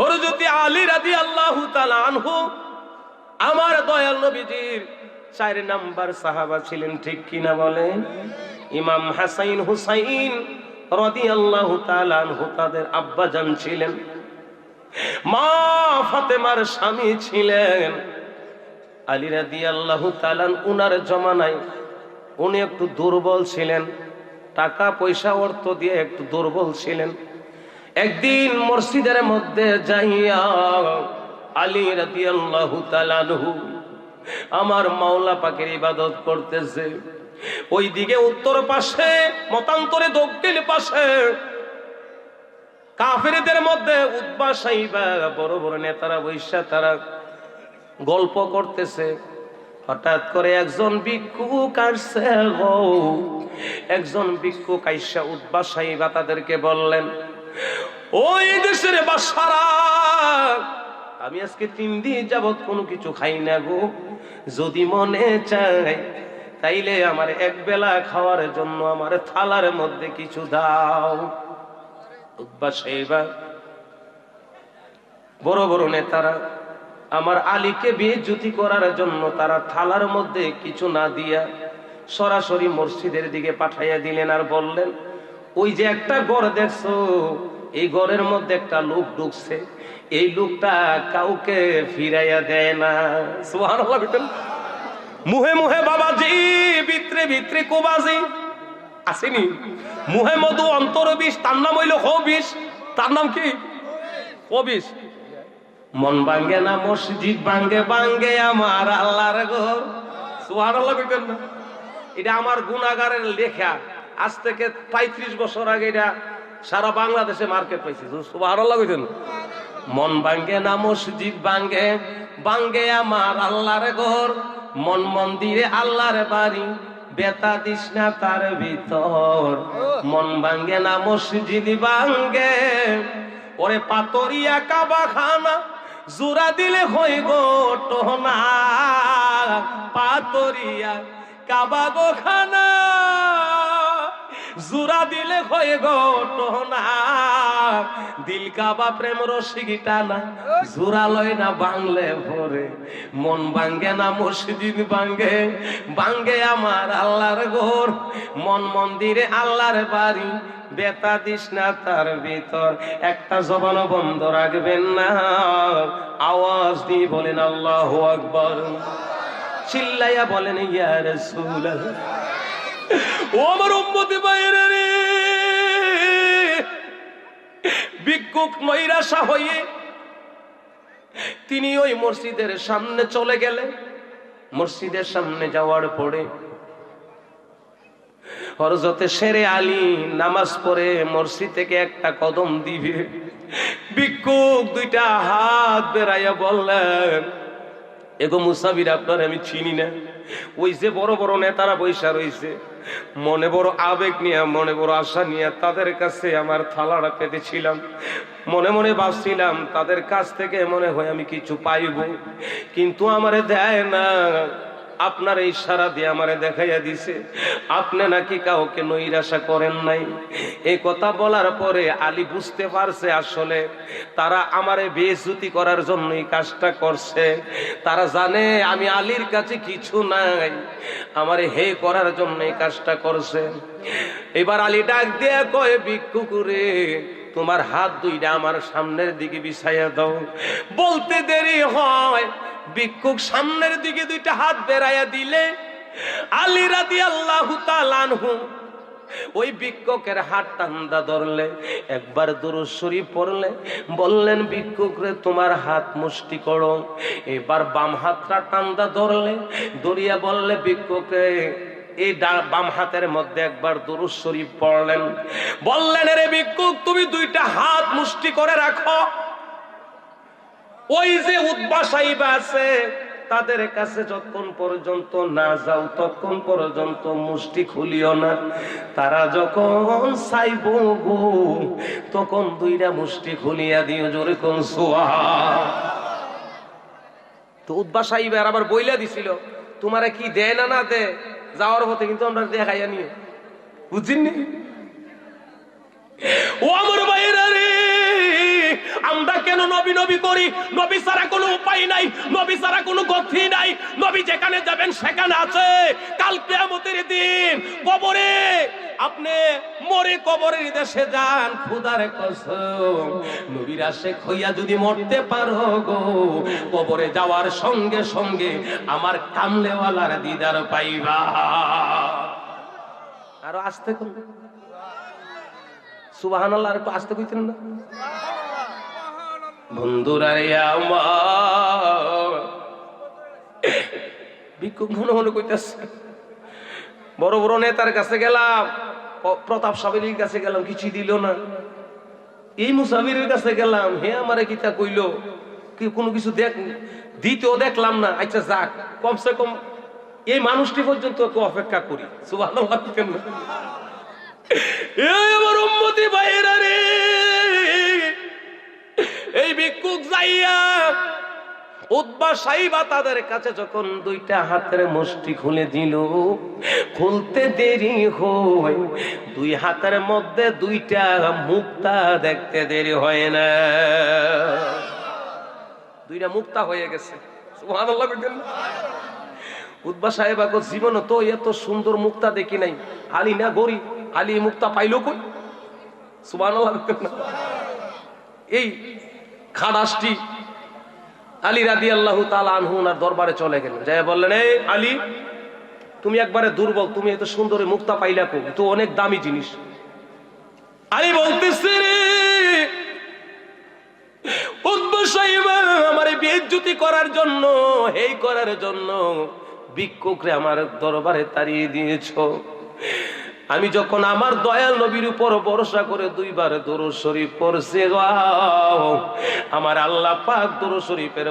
হরজতি আলী রাদি আল্লাহ আনহু, আমার দয়াল নবীজির চার নাম্বার সাহাবা ছিলেন, ঠিক কিনা বলেন ইমাম হাসাইন হুসাইন রদি আল্লাহ আনহু তাদের আব্বা জান ছিলেন। মা ফাতেমার স্বামী ছিলেন। আলী রাদি আল্লাহ তালান উনার জমানায় উনি একটু দুর্বল ছিলেন টাকা পয়সা অর্থ দিয়ে একটু দুর্বল ছিলেন। একদিন মসজিদের মধ্যে যাইয়া আলী রাদি আল্লাহ আমার মাওলা পাকের ইবাদত করতেছে। ওই দিকে উত্তর পাশে, মতান্তরে দক্ষিণ পাশে কাফেরদের মধ্যে উদ্বাসাই বা বড় বড় নেতারা বৈশা তারা গল্প করতেছে। হঠাৎ করে একজন ভিক্ষুক আসছে একজন ভিক্ষুক আইসা উদ্বাসাই বা তাদেরকে বললেন ওই দেশের বাসারা, আমি আজকে তিন দিন যাবৎ কোনো কিছু খাই না গো। যদি মনে চাই তাইলে আমার এক বেলা খাওয়ার জন্য আমার থালার মধ্যে কিছু দাও। বড় বড় নেতারা, আমার আলীকে বেজ্জুতি করার জন্য তারা থালার মধ্যে কিছু না দিয়া সরাসরি মসজিদের দিকে পাঠাইয়া দিলেন আর বললেন, ওই যে একটা গড় দেখছ এই ঘরের মধ্যে একটা লোক ঢুকছে। এই লোকটা কাউকে ফিরাইয়া দেয় না। বিটেন মুহে মুহে বাবাজি ভিতরে ভিতরে কোবাজি। আসেনি। মুহে মধু অন্তর বিষ, তার নাম হইল হবিষ। তার নাম কি? হবিষ। মন ভাঙ্গে না, মসজিদ ভাঙ্গে ভাঙ্গে আমার আল্লাহর ঘর। সুহার আল্লাহ এটা আমার গুণাগারের লেখা। আজ থেকে পঁয়ত্রিশ বছর আগে এটা সারা বাংলাদেশে মার্কেট পাইছে। সুহার আল্লাহ মন ভাঙ্গে না, মসজিদ ভাঙ্গে। ভাঙ্গে আমার আল্লাহর ঘর। মন মন্দিরে আল্লাহর বাড়ি। বেতা দিস না তার ভিতর। মন ভাঙ্গে না, মসজিদ ভাঙ্গে। ওরে পাতরিয়া কাবা খানা জোড়া দিলে হই গো টোনা পাতরিয়া কাবা গো খানা জোড়া দিলে হয়ে গো দিল কাবা প্রেম রসিক টানা, জোড়া লয় না বাংলে ভরে। মন বাঙ্গে না মসজিদ বাঙ্গে ভাঙ্গে আমার আল্লাহর ঘর। মন মন্দিরে আল্লাহর বাড়ি, বেতা দিস না তার ভিতর। একটা জবানও বন্ধ রাখবেন না। আওয়াজ দিয়ে বলেন আল্লাহ আকবর। চিল্লাইয়া বলেন, ইয়া রাসূলুল্লাহ। ও আমার বাইরে রে। নৈরাশা হয়ে তিনি ওই মসজিদের সামনে চলে গেলেন। মসজিদের সামনে যাওয়ার পরে হরজতে সেরে আলী নামাজ পড়ে মসজিদ থেকে একটা কদম দিবে। ভিক্ষুক দুইটা হাত বেড়াইয়া বললেন, এগো মুসাবির আপনার আমি চিনি না। ওই যে বড় বড় নেতারা বৈশা রয়েছে, মনে বড় আবেগ নিয়ে, মনে বড় আশা নিয়ে তাদের কাছে আমার থালাটা পেতেছিলাম। মনে মনে ভাবছিলাম, তাদের কাছ থেকে মনে হয় আমি কিছু পাইব, কিন্তু আমার দেয় না। আপনার এই সারা দিয়ে আমারে দেখাইয়া দিছে। আপনি নাকি কাউকে নৈরাশা করেন নাই। এই কথা বলার পরে আলী বুঝতে পারছে আসলে তারা আমারে বেজুতি করার জন্য এই কাজটা করছে। তারা জানে আমি আলীর কাছে কিছু নাই। আমারে হে করার জন্য এই কাজটা করছে। এবার আলী ডাক দিয়ে কয়ে ভিক্ষু করে তোমার হাত দুইটা আমার সামনের দিকে বিছাইয়া দাও। বলতে দেরি হয়। ভিক্ষুক সামনের দিকে দুইটা হাত বেড়াইয়া দিলে, আলী রাদি আল্লাহ তালানহু ওই ভিক্ষকের হাত টান্দা ধরলে, একবার দূরস্বরী পড়লে, বললেন, ভিক্ষুক রে, তোমার হাত মুষ্টি করো। এবার বাম হাতটা টান্দা ধরলে দরিয়া বললে, ভিক্ষুকে এই বাম হাতের মধ্যে একবার দুরুজ শরীফ পড়লেন। বললেন রে ভিক্ষুক, তুমি দুইটা হাত মুষ্টি করে রাখো। ওই যে উদ্বাসাইবা আছে, তাদের কাছে যতক্ষণ পর্যন্ত না যাও, ততক্ষণ পর্যন্ত মুষ্টি খুলিও না। তারা যখন চাইব গো, তখন দুইটা মুষ্টি খুলিয়া দিও, জোরে কোন সোয়া তো উদ্বাসাইবার আবার বইলা দিছিল, তোমারে কি দেয় না না দে যাওয়ার পথে কিন্তু আমরা দেখাইয়া নিয়ে। বুঝিনি ও আমার ভাইরা রে! আমরা কেন নবী নবী করি? নবী ছাড়া কোনো উপায় নাই, নবী ছাড়া কোনো গতি নাই। নবী যেখানে যাবেন সেখানে আছে। কাল কিয়ামতের দিন, কবরে আপনি মরে কবরের দেশে যান, খুদার কসম। নবীর আশেক হইয়া যদি মরতে পারো গো, কবরে যাওয়ার সঙ্গে সঙ্গে আমার কামলেওয়ালার দিদার পাইবা। আরও আসতে সুবাহান আল্লাহ একটু আসতে কইতেন না? বন্ধুরা আমার। ভিক্ষুক বড় বড় নেতার কাছে গেলাম প্রতাপ সাবিরির কাছে গেলাম কিছুই দিল না। এই মুসাফিরের কাছে গেলাম, হে আমারে কিতা কইলো, কি কোনো কিছু দেখ দিতেও দেখলাম না আচ্ছা যাক, কমসে কম এই মানুষটি পর্যন্ত অপেক্ষা করি। কেন এই আমার উম্মতি ভাইরা রে! এই ভিক্ষুক যাইয়া উদ্বা সাইবা তাদের কাছে যখন দুইটা হাতের মুষ্টি খুলে দিল, খুলতে দেরি হয়। দুই হাতের মধ্যে দুইটা মুক্তা দেখতে দেরি হয় না। দুইটা মুক্তা হয়ে গেছে? উদ্বা সাহেব আগত জীবন তো এত সুন্দর মুক্তা দেখি নাই। আলী না গরি? আলী মুক্তা পাইলো কই? সুবান? এই খাদাসটি আলী রাদি আল্লাহ আনহু ওনার দরবারে চলে গেলেন যাই বললেন, এই আলী, তুমি একবারে দুর্বল, তুমি এত সুন্দর মুক্তা পাইলা কো তো অনেক দামি জিনিস। আলী বলতেছে আমার বেজ্জুতি করার জন্য এই করার জন্য ভিক্ষুকরে আমার দরবারে তাড়িয়ে দিয়েছ। আমি যখন আমার দয়াল নবীর উপর ভরসা করে দুইবার দরুদ শরীফ পড়ছে আমার আল্লাহ পাক দরুদ শরীফের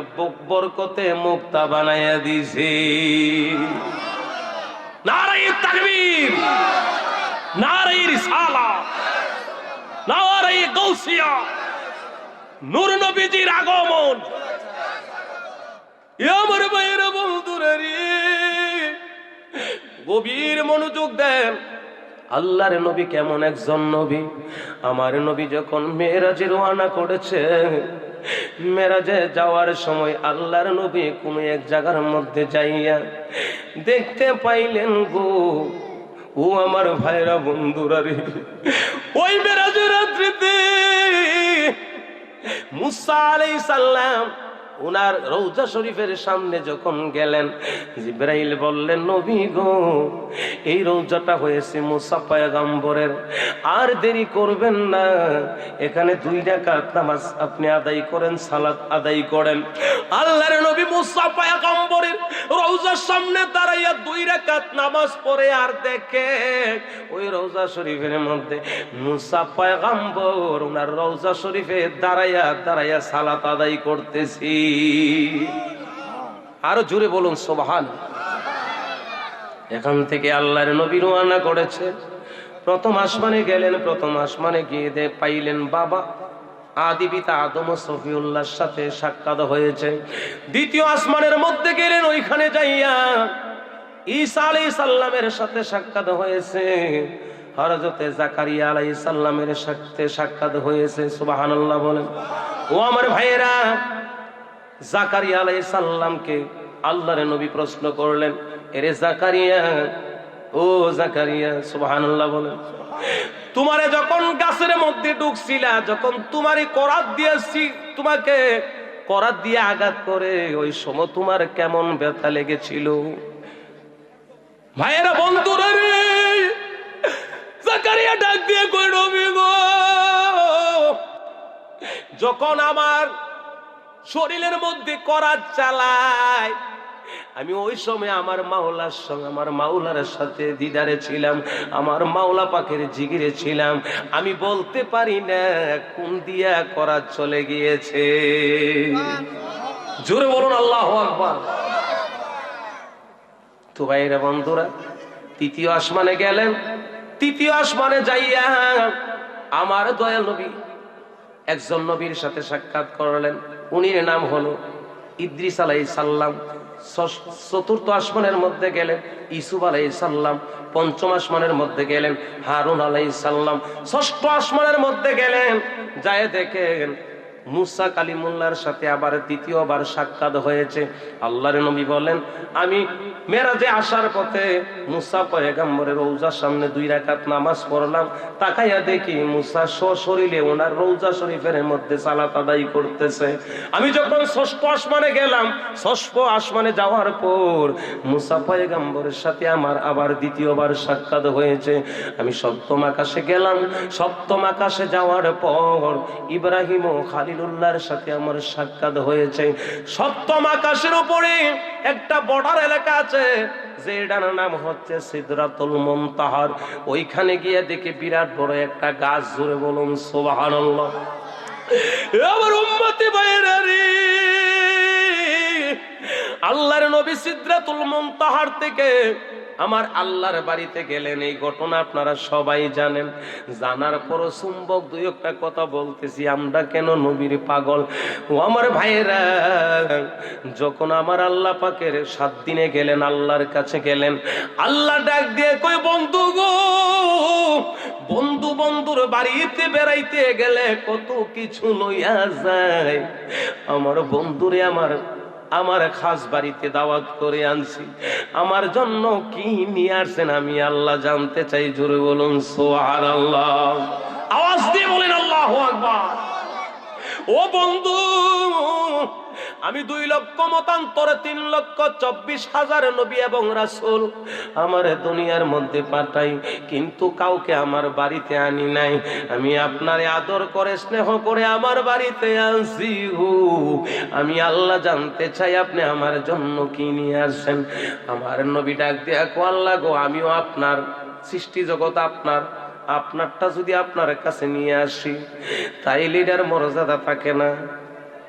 বরকতে মুক্তা বানাইয়া দিছে নূর রে গভীর মনোযোগ দেন। আল্লাহর নবী কেমন একজন নবী? আমার নবী যখন মেয়েরাজে রওনা করেছে মেরাজে যাওয়ার সময় আল্লাহর নবী কোনো এক জায়গার মধ্যে যাইয়া দেখতে পাইলেন গো, ও আমার ভাইরা বন্ধুরা ওই মেরাজের রাত্রিতে মুসা আলাইহিস সালাম ওনার রৌজা শরীফের সামনে যখন গেলেন, জিব্রাইল বললেন, নবী গো, এই রৌজাটা হয়েছে মুসা পয়গম্বরের। আর দেরি করবেন না, এখানে দুই রাকাত নামাজ আপনি আদায় করেন, সালাত আদায় করেন। আল্লাহর নবী মুসা পয়গম্বরের রৌজার সামনে দাঁড়াইয়া দুই রাকাত নামাজ পড়ে, আর দেখে ওই রৌজা শরীফের মধ্যে মুসা পয়গম্বর ওনার রৌজা শরীফে দাঁড়াইয়া দাঁড়াইয়া সালাত আদায় করতেছি। আরও জোরে বলুন, সোবাহান। এখান থেকে আল্লাহর নবী রওনা করেছে। প্রথম আসমানে গেলেন, প্রথম আসমানে গিয়ে দে পাইলেন বাবা। আদি পিতা আদম সফিউল্লাহর সাথে সাক্ষাৎ হয়েছে। দ্বিতীয় আসমানের মধ্যে গেলেন, ওইখানে যাইয়া ঈসা আলাইহিস সালামের সাথে সাক্ষাৎ হয়েছে। হরজতে জাকারিয়া আলাই সাল্লামের সাথে সাক্ষাৎ হয়েছে, সুবহানাল্লাহ বলেন। ও আমার ভাইয়েরা জাকারিয়া আলাইহিস সালামকে আল্লাহর নবী প্রশ্ন করলেন, এরে জাকারিয়া, ও জাকারিয়া, সুবহানাল্লাহ বলেন। তোমারে যখন গাছের মধ্যে ঢুকছিলা, যখন তোমারই করাত দিয়েছি, তোমাকে করাত দিয়ে আঘাত করে, ওই সময় তোমার কেমন ব্যথা লেগেছিল? ভাইয়েরা বন্ধুরা রে, জাকারিয়া ডাক দিয়ে কই নবী যখন আমার শরীরের মধ্যে করাত চালায়। আমি ওই সময় আমার মাওলার সঙ্গে, আমার মাওলার সাথে দিদারে ছিলাম, আমার মাওলা পাখের জিগিরে ছিলাম। আমি বলতে পারি না কোন দিয়া করা চলে গিয়েছে। জোরে বলুন, আল্লাহ আকবার। তো ভাইরা বন্ধুরা, তৃতীয় আসমানে গেলেন, তৃতীয় আসমানে যাইয়া আমার দয়াল নবী একজন নবীর সাথে সাক্ষাৎ করলেন। উনির নাম হলো ইদ্রিস আলাই সাল্লাম চতুর্থ আসমানের মধ্যে গেলেন ইসুফ আলাই সাল্লাম পঞ্চম আসমানের মধ্যে গেলেন, হারুন আলাই সাল্লাম ষষ্ঠ আসমানের মধ্যে গেলেন, যায় দেখেন মুসা কালিমুল্লার সাথে আবার দ্বিতীয়বার সাক্ষাৎ হয়েছে। আল্লাহর নবী বলেন, আমি মেরাজে আসার পথে মুসা পয়গাম্বরের রৌজার সামনে দুই রাকাত নামাজ পড়লাম। তাকাইয়া দেখি মুসা সশরীরে ওনার রৌজা শরীফের মধ্যে সালাত আদায় করতেছে। আমি যখন ষষ্ঠ আসমানে গেলাম, ষষ্ঠ আসমানে যাওয়ার পর মুসা পয়গাম্বরের সাথে আমার আবার দ্বিতীয়বার সাক্ষাৎ হয়েছে। আমি সপ্তম আকাশে গেলাম। সপ্তম আকাশে যাওয়ার পর ইব্রাহিম ও খালিলুল্লাহর সাথে আমার সাক্ষাৎ হয়েছে। সপ্তম আকাশের উপরে একটা বর্ডার এলাকা আছে, যেটার নাম হচ্ছে সিদরাতুল মুনতাহার। ওইখানে গিয়ে দেখি বিরাট বড় একটা গাছ জুড়ে বলুন, সুবহানাল্লাহ। আমার উম্মতি বাইরে আল্লাহর নবী সিদরাতুল মুনতাহার থেকে আমার আল্লাহর বাড়িতে গেলেন। এই ঘটনা আপনারা সবাই জানেন। জানার পরও চুম্বক দুই একটা কথা বলতেছি, আমরা কেন নবীর পাগল? ও আমার ভাইয়েরা, যখন আমার আল্লাহ পাকের সাত দিনে গেলেন, আল্লাহর কাছে গেলেন, আল্লাহ ডাক দিয়ে কই বন্ধু গো, বন্ধু বন্ধুর বাড়িতে বেড়াইতে গেলে কত কিছু লইয়া যায়। আমার বন্ধুরে আমার আমার খাস বাড়িতে দাওয়াত করে আনছি। আমার জন্য কি নিয়ে আসছেন আমি আল্লাহ জানতে চাই, জোরে বলুন সোহার আল্লাহ আওয়াজ দিয়ে বলেন, আল্লাহ আকবার। ও বন্ধু আমি দুই লক্ষ মতান্তরে তিন লক্ষ চব্বিশ হাজার নবী এবং রাসুল। আমার দুনিয়ার মধ্যে পাঠাই, কিন্তু কাউকে আমার বাড়িতে আনি নাই। আমি আপনারে আদর করে, স্নেহ করে আমার বাড়িতে আনছি আমি আল্লাহ জানতে চাই আপনি আমার জন্য কি নিয়ে আসছেন। আমার নবী ডাক দিয়া কো আল্লাহ গো, আমিও আপনার, সৃষ্টি জগৎ আপনার, আপনারটা যদি আপনার কাছে নিয়ে আসি, তাই লিডার মর্যাদা থাকে না।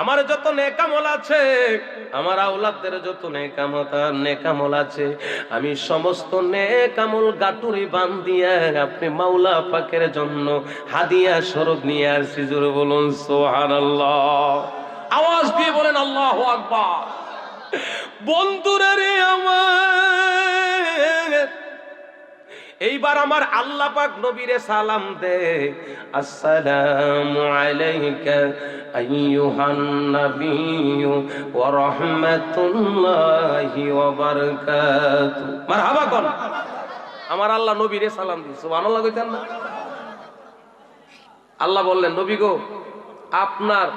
আমার যত নেকামল আছে, আমার আওলাদদের যত নেকামত, নেকামল আছে, আমি সমস্ত নেকামল গাটুরি বান্দিয়া আপনি মাওলা পাকের জন্য হাদিয়া স্বরূপ নিয়ে আসছি, জোরে বলুন, সুবহানাল্লাহ। আওয়াজ দিয়ে বলেন, আল্লাহু আকবার। বন্ধুরে আমার এইবার আমার আল্লাহ পাক নবীরে সালাম দে। আসসালামু আলাইকা আইয়ুহান নাবিয়্যু ওয়া রাহমাতুল্লাহি ওয়া বারাকাতু। মারহাবা কোন। আমার আল্লাহ নবীরে সালাম দি সুবহানাল্লাহ কইতেন না। আল্লাহ বললেন, নবী গো, আপনার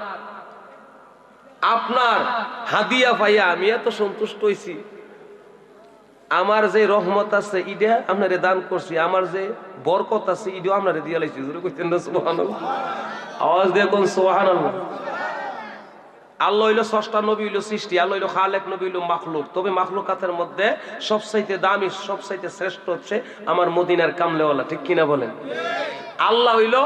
আপনার হাদিয়া পাইয়া আমি এত সন্তুষ্ট হইছি। আমার যে রহমত আছে ইডা আপনারে দান করছি, আমার যে বরকত আছে ইডা আপনারে দিয়া লাইছি। জোরে কইতেন না, সুবহানাল্লাহ। আওয়াজ দিয়ে কোন সুবহানাল্লাহ। আল্লাহ হইল ষষ্ঠা নবী হইল সৃষ্টি, আল্লাহ হইল খালেক, নবী হইল মাখলুক। তবে মাখলুকাতের মধ্যে সবচাইতে দামি, সবচাইতে শ্রেষ্ঠ হচ্ছে আমার মদিনার কামলেওয়ালা, ঠিক কিনা বলেন? আল্লাহ হইল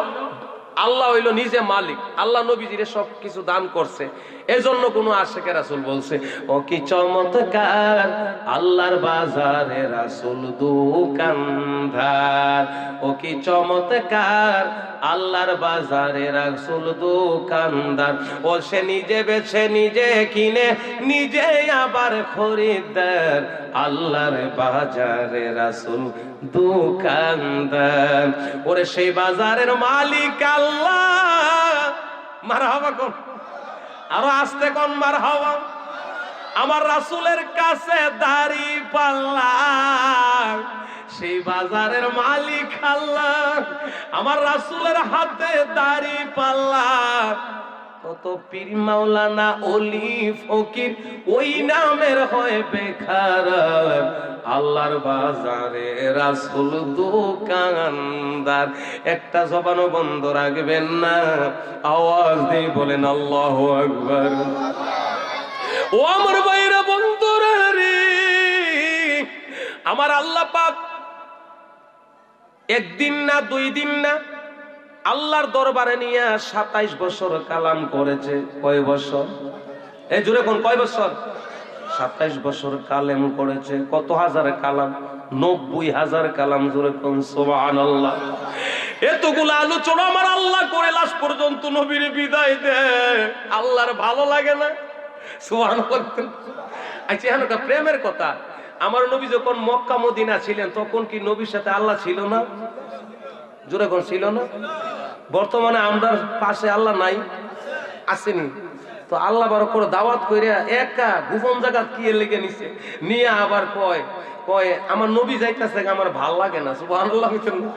আল্লাহ হইল নিজে মালিক। আল্লাহ নবীজিরে সব কিছু দান করছে। এজন্য কোন আশেকে রাসুল বলছে, ও কি চমৎকার? আল্লাহর বাজারে রাসুল দোকানদার। ও কি চমৎকার? আল্লাহর বাজারে রাসুল দোকানদার। ও সে নিজে বেছে, নিজে কিনে, নিজে আবার খরিদ্দার। আল্লাহর বাজারে রাসুল দোকানদার। ওরে সেই বাজারের মালিক আল্লাহ। মারা হবা আরও আসতে কোন মার হওয়া। আমার রাসুলের কাছে দাড়ি পাল্লা সেই বাজারের মালিক আল্লাহ, আমার রাসুলের হাতে দাড়ি পাল্লা কত পীর মাওলানা অলি ফকির, ওই নামের হয় বেখার। আল্লাহর বাজারে রাসুল দোকানদার, একটা জবানও বন্ধ রাখবেন না। আওয়াজ দিয়ে বলেন, আল্লাহ আকবার। ও আমার বাইরা বন্ধুরা রে, আমার আল্লাহ পাক একদিন না, দুই দিন না আল্লাহর দরবারে নিয়ে সাতাইশ বছর কালাম করেছে। কয় বছর? এই জুড়ে কোন, কয় বছর? সাতাইশ বছর কালেম করেছে। কত হাজার কালাম? নব্বই হাজার কালাম জোরে কোন সোহান আল্লাহ এতগুলো আলোচনা আমার আল্লাহ করে লাশ পর্যন্ত নবীর বিদায় দে। আল্লাহর ভালো লাগে না? সোহান আচ্ছা এখন প্রেমের কথা। আমার নবী যখন মক্কা মদিনা ছিলেন, তখন কি নবীর সাথে আল্লাহ ছিল না? জোরে কোন ছিল না? বর্তমানে আমরা পাশে আল্লাহ নাই, আসেনি। তো আল্লাহ বড় করে দাওয়াত করে একা গোপন জায়গা কি লেগে নিছে? নিয়ে আবার কয় কয়, আমার নবী যাইতেছে আমার ভালো লাগে না না।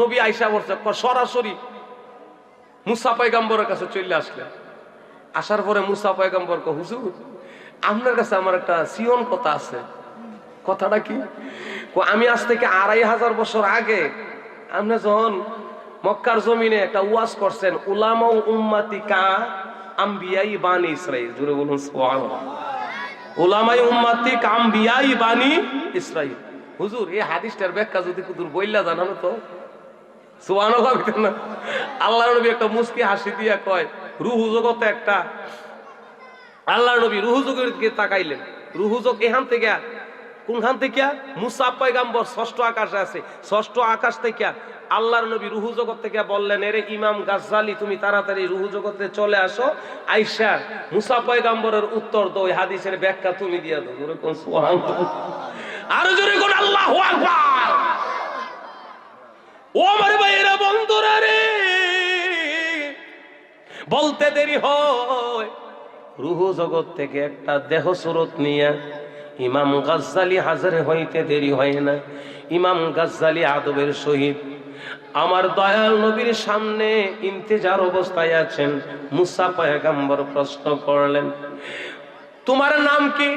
নবী আইসা বলছে সরাসরি মুসা পয়গাম্বরের কাছে চলে আসলেন। আসার পরে মুসা পয়গাম্বর কয়, হুজুর, আপনার কাছে আমার একটা সিয়ন কথা আছে। কথাটা কি? আমি আজ থেকে আড়াই হাজার বছর আগে আপনি যখন মক্কার জমিনে একটা ওয়াজ করছেন উলামা উম্মাতি কা আম্বিয়াই বানি ইসরাইল জুড়ে বলুন উলামাই উম্মাতি কা আম্বিয়াই বানি ইসরাইল হুজুর, এই হাদিসটার ব্যাখ্যা যদি কুদুর বইলা জানানো তো। কইতেন না। আল্লাহর নবী একটা মুস্কি হাসি দিয়া কয়, রুহু জগতে একটা আল্লাহর নবী রুহু দিকে তাকাইলেন। রুহু জগ এখান থেকে কোনখান থেকে? মুসা পয়গাম্বর ষষ্ঠ আকাশে আছে। ষষ্ঠ আকাশ থেকে আল্লাহর নবী রুহু জগৎ থেকে বললেন, এরে ইমাম গাজ্জালি, তুমি তাড়াতাড়ি রুহু জগতে চলে আসো। আইসা মুসা পয়গাম্বরের উত্তর দো হাদিসের ব্যাখ্যা তুমি দিয়া জোরে কোন আরও জোরে কোন আল্লাহু ও আমার ভাইয়েরা, বন্ধুরা রে, বলতে দেরি হয়। রুহু জগৎ থেকে একটা দেহ সুরত নিয়ে ইমাম গাজ্জালি হাজারে হইতে দেরি হয় না। ইমাম গাজ্জালি আদবের সহিত। আমার দয়াল নবীর সামনে ইন্তেজার অবস্থায় আছেন। মুসা পয়গাম্বর প্রশ্ন করলেন, তোমার নাম কি?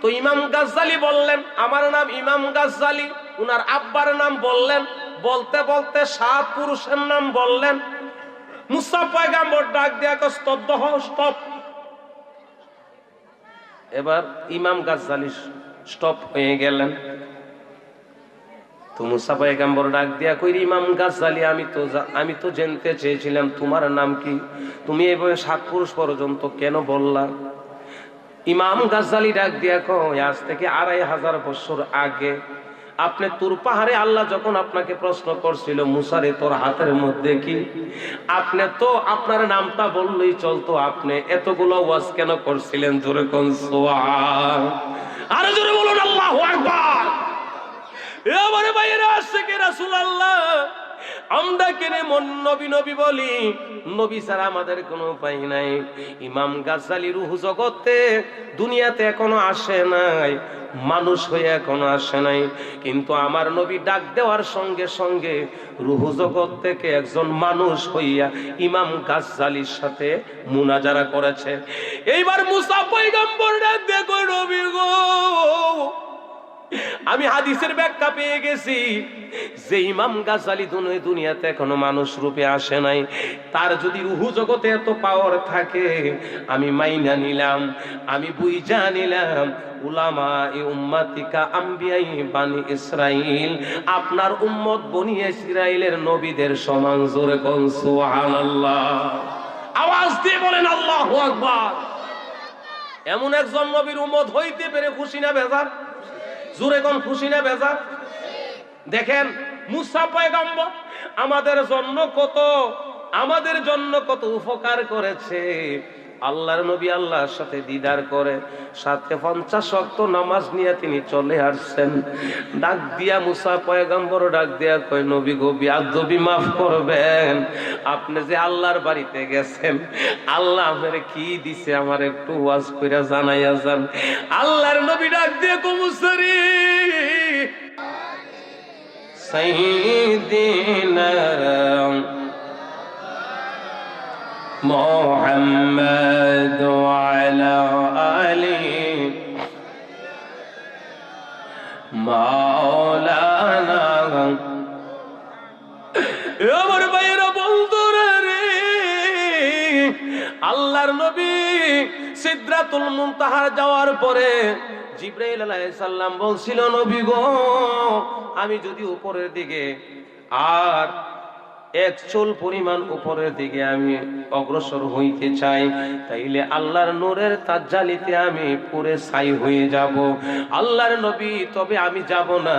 তো ইমাম গাজ্জালি বললেন, আমার নাম ইমাম গাজ্জালি। উনার আব্বার নাম বললেন, বলতে বলতে সাত পুরুষের নাম বললেন। মুসা পয়গাম্বর ডাক দিয়া স্তব্ধ হও স্টপ। এবার ইমাম গাজ্জালি স্টপ হয়ে গেলেন। তো মুসাফা পয়গাম্বর ডাক দিয়া কই ইমাম গাজ্জালি, আমি তো আমি তো জানতে চেয়েছিলাম তোমার নাম কি? তুমি এভাবে সাত পুরুষ পর্যন্ত কেন বললা? ইমাম গাজ্জালি ডাক দিয়া কয়, আজ থেকে আড়াই হাজার বছর আগে আপনি তুর পাহাড়ে আল্লাহ যখন আপনাকে প্রশ্ন করছিল, মুসারে, তোর হাতের মধ্যে কি? আপনি তো আপনার নামটা বললেই চলতো, আপনি এতগুলো ওয়াজ কেন করছিলেন? জোরে কোন আরে জোরে বলুন, আল্লাহ আকবার! এবারে বাইরে আসছে কি রাসূল আল্লাহ আমরা কেনে মন নবী নবী বলি, নবী ছাড়া আমাদের কোনো উপায় নাই। ইমাম গাজ্জালি রুহু জগতে দুনিয়াতে এখনও আসে নাই, মানুষ হয়ে এখনও আসে নাই। কিন্তু আমার নবী ডাক দেওয়ার সঙ্গে সঙ্গে রুহু জগৎ থেকে একজন মানুষ হইয়া ইমাম গাজ্জালির সাথে মুনাজারা করেছে। এইবার মুসা পয়গম্বর ডাক দেখো নবী গো আমি হাদিসের ব্যাখ্যা পেয়ে গেছি যে ইমাম গাজালি দুনিয়া দুনিয়াতে এখনও মানুষ রূপে আসে নাই। তার যদি রুহু জগতে এত পাওয়ার থাকে, আমি মাইনা নিলাম, আমি বুইজা নিলাম। ইসরাইল। আপনার উম্মত বনি ইসরাইলের নবীদের সমান জোরে কোন সুবহানাল্লাহ। আওয়াজ দিয়ে বলেন, আল্লাহু আকবার। এমন একজন নবীর উম্মত হইতে পেরে খুশি না, বেজার? জোরে কোন খুশি না বেজা? দেখেন, মুসা পয়গম্বর আমাদের জন্য কত, আমাদের জন্য কত উপকার করেছে। আল্লাহর নবী আল্লাহর সাথে দিদার করে, সাথে পঞ্চাশ শক্ত নামাজ নিয়ে তিনি চলে আসছেন। ডাক দিয়া মুসা পয়গাম্বর ডাক দিয়া কয়, নবী গো বিয়াদবি মাফ করবেন, আপনি যে আল্লাহর বাড়িতে গেছেন, আল্লাহ আমার কি দিছে আমার একটু ওয়াজ কইরা জানাইয়া যান। আল্লাহর নবী ডাক দিয়া কুমুসারি সাইদিনা محمد وعلى آله مولانا আমার ভাইয়েরা বন্ধুরা রে আল্লাহর নবী সিদ্রাতুল মুনতাহা যাওয়ার পরে জিব্রাইল আলাইহিস সালাম বলছিল নবী গো আমি যদি উপরের দিকে আর এক চুল পরিমাণ উপরের দিকে আমি অগ্রসর হইতে চাই, তাইলে আল্লাহর নূরের তাজ্জালিতে আমি পুরে ছাই হয়ে যাব। আল্লাহর নবী, তবে আমি যাব না।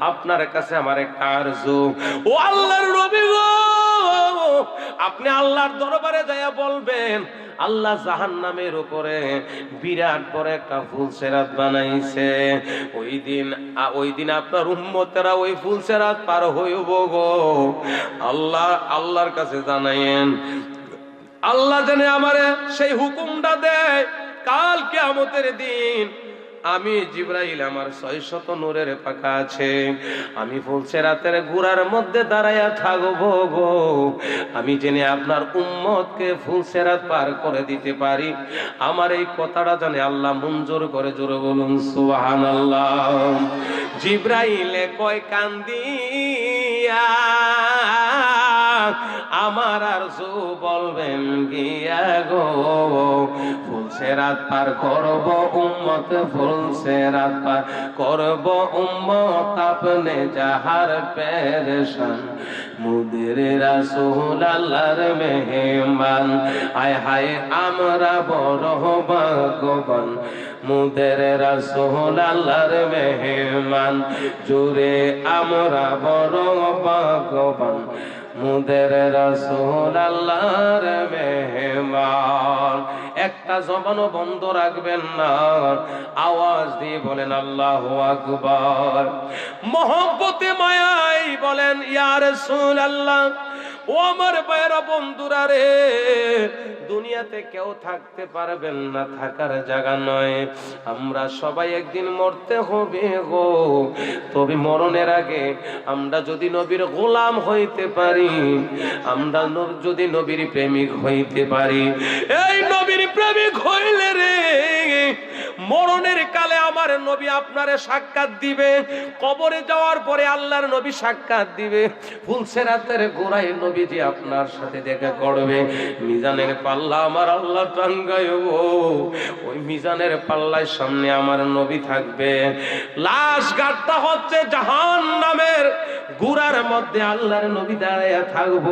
আপনার কাছে আমার একটা আরজু। ও আল্লাহর নবী গো, আপনি আল্লাহর দরবারে যাইয়া বলবেন আল্লাহ জাহান নামের উপরে বিরাট বড় একটা ফুল সেরাত বানাইছে। ওই দিন ওই দিন আপনার উম্মতেরা ওই ফুল সেরাত পার হইব গো। আল্লাহ, আল্লাহর কাছে জানাইন আল্লাহ জানে আমারে সেই হুকুমটা দেয়, কাল আমতের দিন আমি জিব্রাইল আমার ছয় শত নূরের পাকা আছে। আমি ফুলছে রাতের গুড়ার মধ্যে দাঁড়াইয়া থাকব গো। আমি জেনে আপনার উম্মতকে ফুলছে রাত পার করে দিতে পারি। আমার এই কথাটা জানে আল্লাহ মঞ্জুর করে, জোরে বলুন সুহান আল্লাহ জিব্রাইলে কয় কান্দিয়া আমার আর জু বলবেন গিয়া গো ফুলছে রাত পার করব উম্মত ফুলছে রাত পার করব উম্মত। আপনি যাহার পেরেশান, মুদের রাসূল আল্লাহর মেহমান। আয় হায়, আমরা বড় ভাগ্যবান, মুদের রাসূল আল্লাহর মেহমান। জুড়ে আমরা বড় ভাগ্যবান মুদের রসুল আল্লাহর মেহমান। একটা জবানও বন্ধ রাখবেন না। আওয়াজ দিয়ে বলেন, আল্লাহ আকবার। মোহব্বতে মায়াই বলেন ইয়ার রাসূল আল্লাহ ও আমার বাইরা বন্ধুরা রে, দুনিয়াতে কেউ থাকতে পারবেন না, থাকার জায়গা নয়। আমরা সবাই একদিন মরতে হবে গো। তবে মরণের আগে আমরা যদি নবীর গোলাম হইতে পারি, আমরা যদি নবীর প্রেমিক হইতে পারি। এই নবীর প্রেমিক হইলে রে মরণের কালে আমার নবী আপনারে সাক্ষাৎ দিবে। কবরে যাওয়ার পরে আল্লাহর নবী সাক্ষাৎ দিবে। ফুলসেরাতের গোড়ায় নবীজি আপনার সাথে দেখা করবে। মিজানের পাল্লা আমার আল্লাহ টাঙ্গাইব ওই মিজানের পাল্লার সামনে আমার নবী থাকবে। লাশ গাটটা হচ্ছে জাহান নামের গুড়ার মধ্যে আল্লাহর নবী দাঁড়াইয়া থাকব।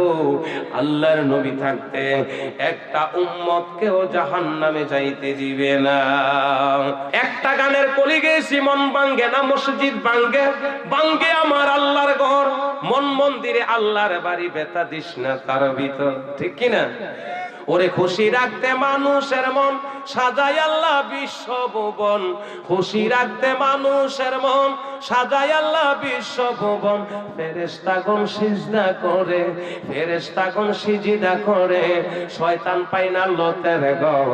আল্লাহর নবী থাকতে একটা উম্মত কেউ জাহান নামে যাইতে দিবে না। একটা গানের কলি গেছি মন বাঙ্গে না, মসজিদ বাঙ্গে বাঙ্গে আমার আল্লাহর ঘর। মন মন্দিরে আল্লাহর বাড়ি বেতা দিস না তার ভিতর। ঠিক কিনা? ওরে খুশি রাখতে মানুষের মন সাজাই আল্লাহ বিশ্ব ভুবন। খুশি রাখতে মানুষের মন সাজাই আল্লাহ বিশ্ব ভুবন। ফেরেস্তাগণ সিজদা করে ফেরেস্তাগণ সিজিদা করে। শয়তান পাই না লতের ঘর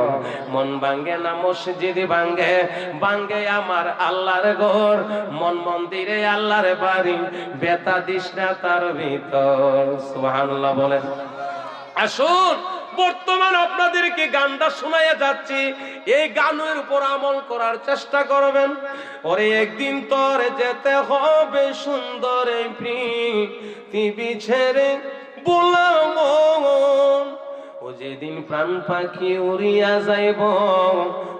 মন ভাঙ্গে না মসজিদ ভাঙ্গে। ভাঙ্গে আমার আল্লাহর ঘর, মন মন্দিরে আল্লাহর বাড়ি। বেতা দিস না তার ভিতর। সুবহানাল্লাহ বলেন। আসুন বর্তমান আপনাদেরকে গানটা শোনাইয়া যাচ্ছি। এই গানের উপর আমল করার চেষ্টা করবেন। ওরে একদিন তোর যেতে হবে সুন্দর পৃথিবী ছেড়ে বললাম ও যেদিন প্রাণ পাখি উড়িয়া যাইব,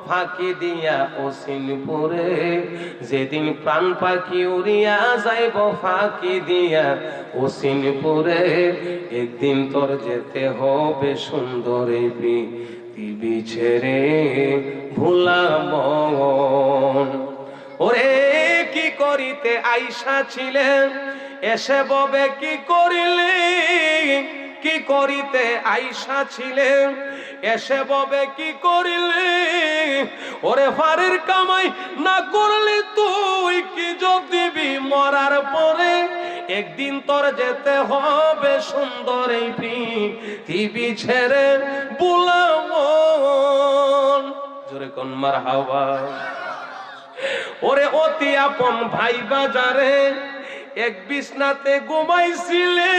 ফাঁকি দিয়া অসিনপুরে যেদিন প্রাণ পাখি উড়িয়া যাইব, ফাঁকি দিয়া অসিনপুরে একদিন তোর যেতে হবে সুন্দর পৃথিবী ছেড়ে ভুলাম ওরে কি করিতে আইসা ছিলেন, এসে ববে কি করিলে? কি করিতে আইসা ছিলেন এসে ববে কি করিলে? ওরে ফারের কামাই না করলে তুই কি যোগ দিবি মরার পরে? একদিন তোর যেতে হবে সুন্দর এই পৃথিবী ছেড়ে বুলাম জোরে কোন মার হাওয়া ওরে অতি আপন ভাই বাজারে এক বিছনাতে ঘুমাইছিলে।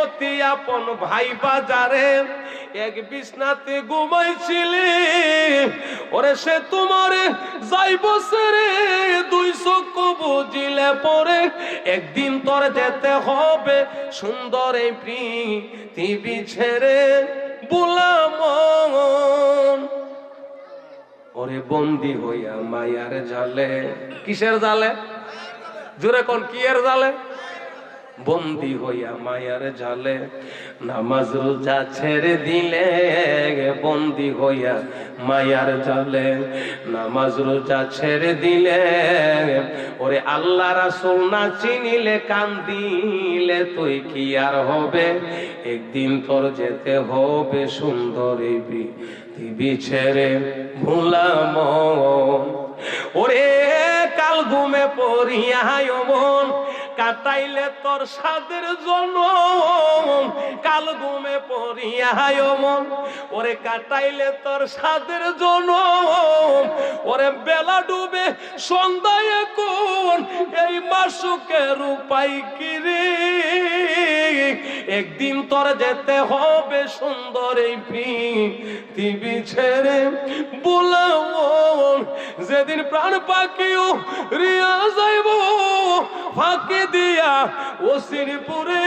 অতি আপন ভাই বাজারে, এক বিছনাতে ঘুমাইছিলে। ওরে সে তোমার যাইব সেরে, দুই চোখ বুঝিলে পরে একদিন তোর যেতে হবে সুন্দর এই পৃথিবী ছেড়ে বুলাম ওরে বন্দি হইয়া মায়ার জালে, কিসের জালে? জোরে কোন কি এর জালে? বন্দি হইয়া মায়ার জালে নামাজ রোজা ছেড়ে দিলে বন্দি হইয়া মায়ার জালে নামাজ রোজা ছেড়ে দিলে ওরে আল্লাহ রাসূল না চিনিলে কান্দিলে তুই কি আর হবে? একদিন তোর যেতে হবে সুন্দর পৃথিবী ছেড়ে ভুলাম ওরে কাল ঘুমে পড়িয়ায় মন, কাটাইলে তোর সাদের জন্য। কাল ঘুমে পড়িয়ায় মন, ওরে কাটাইলে তোর সাদের জন্য। ওরে বেলা ডুবে সন্ধ্যায় কোন এই মাসুকের উপায় কিরে একদিন তোর যেতে হবে সুন্দর পৃথিবী ছেড়ে যেদিন প্রাণ পাখিও রিয়া যাইব। ফাঁকি দিয়া ও শ্রীপুরে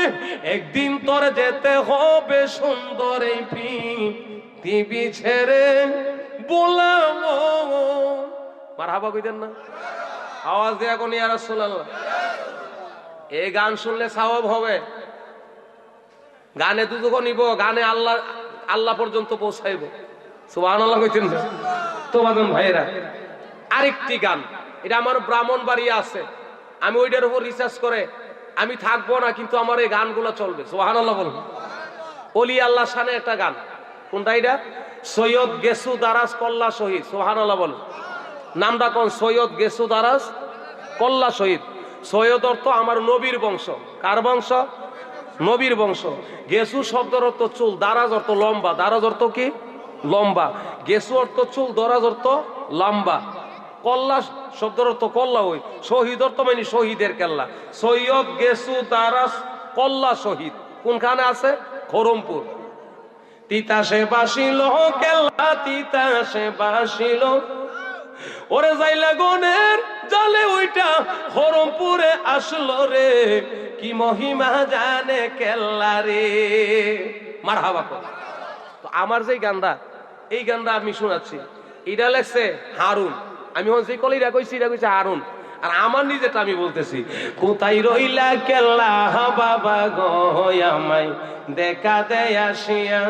একদিন তোর যেতে হবে সুন্দর এই পৃথিবী ছেড়ে বলাবো। মার হাবা কইতেন না? আওয়াজ দেয়া কোন ইয়া রাসূলুল্লাহ। এই গান শুনলে সওয়াব হবে। গানে দুদক নিব, গানে আল্লাহ আল্লাহ পর্যন্ত পৌঁছাইব। সুবহানাল্লাহ কইতেন না? তো বাদন ভাইরা আরেকটি গান, এটা আমার ব্রাহ্মণ বাড়ি আছে। আমি ওইটার উপর রিসার্চ করে, আমি থাকব না, কিন্তু আমার এই গানগুলো চলবে। সুবহানাল্লাহ বলুন। অলি আল্লাহ শানে একটা গান। কোনটা এটা? সৈয়দ গেসু দারাজ কল্লা শহীদ। সুবহানাল্লাহ বলুন। নামটা কোন? সৈয়দ গেসু দারাজ কল্লা শহীদ। সৈয়দ অর্থ আমার নবীর বংশ। কার বংশ? নবীর বংশ। গেসু শব্দের অর্থ চুল, দারাজ অর্থ লম্বা। দারাজ অর্থ কি? লম্বা। গেসু অর্থ চুল, দরাজ অর্থ লম্বা। কল্লা শব্দের অর্থ কল্লা ওই। শহীদ অর্থ মানে শহীদের কেল্লা। সৈয়দ, গেসু, দারাজ, কল্লা শহীদ। কোনখানে আছে? খরমপুর তিতাসে বাসিল, কেল্লা তিতাসে বাসিল। ওরে যাইলা গনের জালে ওইটা হরমপুরে আসলো রে। কি মহিমা জানে কেল্লা রে। মার হাবা তো আমার যে গান্দা এই গান্দা আমি শোনাচ্ছি, এটা লেখছে হারুন। আমি হন যে কলিরা কইছি এটা কইছে হারুন। আর আমার নিজেটা আমি বলতেছি, কোথায় রইলা কেল্লা বাবা গো আমায় দেখা দেয় আসিয়া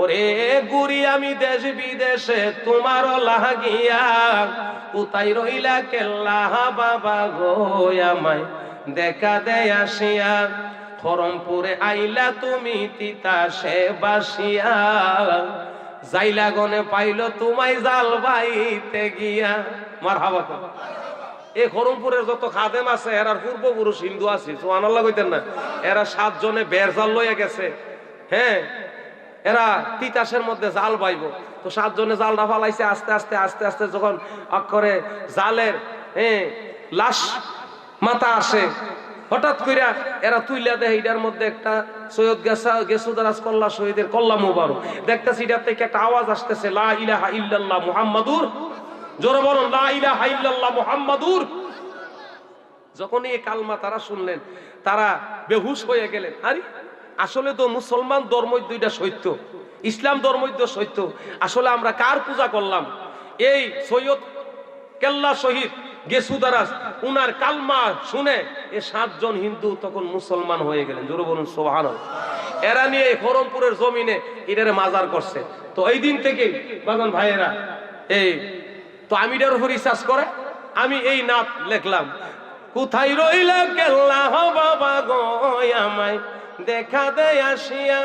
ওরে গুড়ি, আমি দেশ বিদেশে তোমারও লাগিয়া কোথায় রইলা কেল্লা বাবা গো দেখা দেয় খরমপুরে আইলা তুমি তিতা তিতাসে বাসিয়া। যাইলা গনে পাইল তোমায় জাল বাইতে গিয়া। মার হাবা এই খরমপুরের যত খাদেম আছে, এরার পূর্বপুরুষ হিন্দু আছে সোহানাল্লাহ কইতেন না। এরা সাতজনে বের জাল লইয়া গেছে। হ্যাঁ? এরা তিতাসের মধ্যে জাল বাইব। তো সাতজনে জালটা ফালাইছে, আস্তে আস্তে আস্তে আস্তে যখন অক্ষরে জালের হ্যাঁ লাশ মাথা আসে, হঠাৎ কইরা এরা তুইলা দেয় এটার মধ্যে একটা সৈয়দ গেসা, গেসুদারাজ কল্লা শহীদের কল্লা মুবারক। দেখতেছি এটার থেকে একটা আওয়াজ আসতেছে, লা ইলাহা ইল্লাল্লাহ মুহাম্মাদুর। জোরে বলুন, লা ইলাহা ইল্লাল্লাহ মুহাম্মাদুর। যখন এই কালমা তারা শুনলেন, তারা বেহুশ হয়ে গেলেন। আরে আসলে তো মুসলমান ধর্ম দুইটা সত্য, ইসলাম ধর্ম সত্য। আসলে আমরা কার পূজা করলাম? এই সৈয়দ কেল্লা শহীদ গেসুদারাস উনার কালমা শুনে এ সাতজন হিন্দু তখন মুসলমান হয়ে গেলেন। জোরে বলুন সোহান এরা নিয়ে এই খরমপুরের জমিনে এটারে মাজার করছে। তো এই দিন থেকে বাগান ভাইয়েরা, এই তো আমি এটার উপর রিসার্চ করে, আমি এই নাত লেখলাম। কোথায় রইলা কেল্লা বাবা গো আমায়? দেখা দেয় আসিয়া